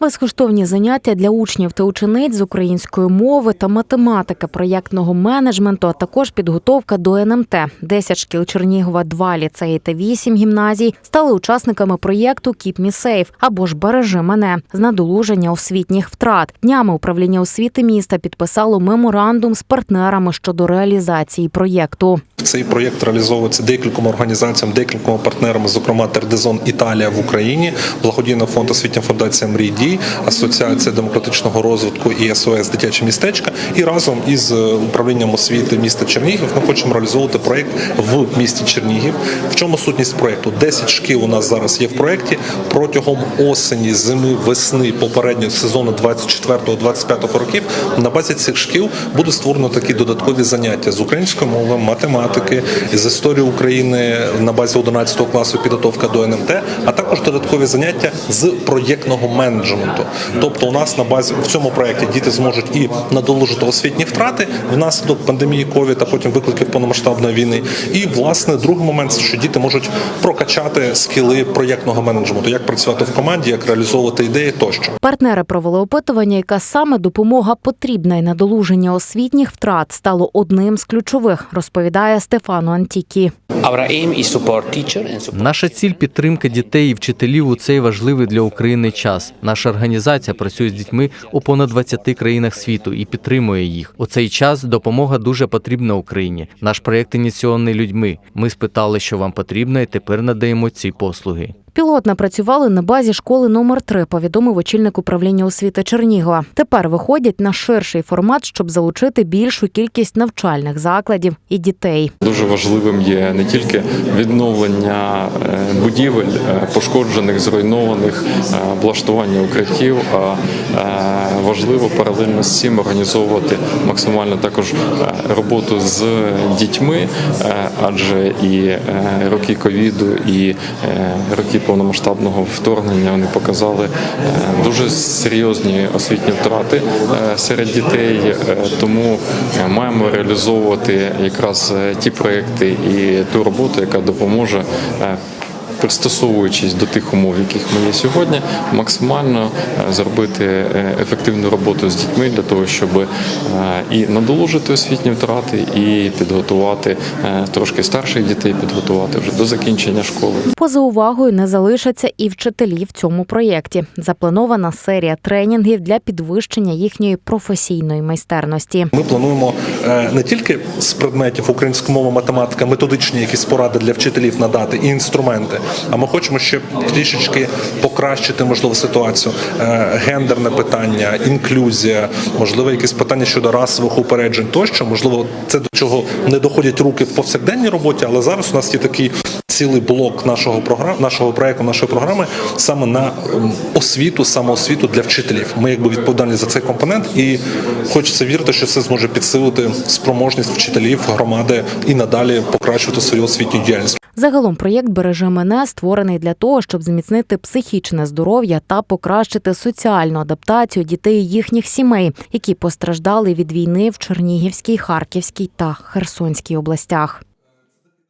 Безкоштовні заняття для учнів та учениць з української мови та математики, проєктного менеджменту, а також підготовка до НМТ. 10 шкіл Чернігова, 2 ліцеї та 8 гімназій стали учасниками проєкту «Keep Me Safe» або ж «Бережи мене» з надолуження освітніх втрат. Днями управління освіти міста підписало меморандум з партнерами щодо реалізації проєкту. Цей проєкт реалізовується декількома організаціями, декількома партнерами, зокрема Тердезон Італія в Україні, благодійний фонд освітня фундація Мрій Дій, Асоціація демократичного розвитку і СОС Дитяче містечка. І разом із е, управлінням освіти міста Чернігів ми хочемо реалізовувати проєкт в місті Чернігів. В чому сутність проєкту? 10 шкіл у нас зараз є в проєкті. Протягом осені, зими, весни попереднього сезону 24-25 років на базі цих шкіл буде створено такі додаткові заняття з української мови, математики, з історії України на базі 11 класу підготовка до НМТ, а також додаткові заняття з проєктного менеджменту. Тобто, у нас на базі в цьому проєкті діти зможуть і надолужити освітні втрати внаслідок пандемії ковід, а потім викликів повномасштабної війни. І власне другий момент, що діти можуть прокачати скіли проєктного менеджменту, як працювати в команді, як реалізовувати ідеї тощо. Партнери провели опитування, яка саме допомога потрібна і надолуження освітніх втрат стало одним з ключових, розповідає Стефано Антікі. Наша ціль підтримка дітей вчителів у цей важливий для України час. Наша організація працює з дітьми у понад 20 країнах світу і підтримує їх. У цей час допомога дуже потрібна Україні. Наш проєкт ініційований людьми. Ми спитали, що вам потрібно, і тепер надаємо ці послуги. Пілотно працювали на базі школи номер 3 повідомив очільник управління освіти Чернігова. Тепер виходять на ширший формат, щоб залучити більшу кількість навчальних закладів і дітей. Дуже важливим є не тільки відновлення е, будівель, е, пошкоджених, зруйнованих, е, облаштування укриттів, а важливо паралельно з цим організовувати максимально також роботу з дітьми, адже і роки ковіду, і роки повномасштабного вторгнення вони показали е, дуже серйозні освітні втрати е, серед дітей. Е, Тому маємо реалізовувати якраз ті проекти і ту роботу, яка допоможе. Пристосовуючись до тих умов, в яких ми є сьогодні, максимально е, зробити е, ефективну роботу з дітьми для того, щоб е, і надолужити освітні втрати, і підготувати трошки старших дітей, підготувати вже до закінчення школи. Поза увагою не залишаться і вчителі в цьому проєкті. Запланована серія тренінгів для підвищення їхньої професійної майстерності. Ми плануємо не тільки з предметів українська мова, математика, методичні якісь поради для вчителів надати і інструменти. А ми хочемо ще трішечки покращити можливо ситуацію. Е, Гендерне питання, інклюзія, можливо, якісь питання щодо расових упереджень тощо. Можливо, це до чого не доходять руки в повсякденній роботі, але зараз у нас є такий. Цілий блок нашого програм, нашого проекту, нашої програми саме на ем, освіту, самоосвіту для вчителів. Ми якби відповідальні за цей компонент, і хочеться вірити, що це зможе підсилити спроможність вчителів громади і надалі покращувати свою освітню діяльність. Загалом проєкт Бережи мене створений для того, щоб зміцнити психічне здоров'я та покращити соціальну адаптацію дітей їхніх сімей, які постраждали від війни в Чернігівській, Харківській та Херсонській областях.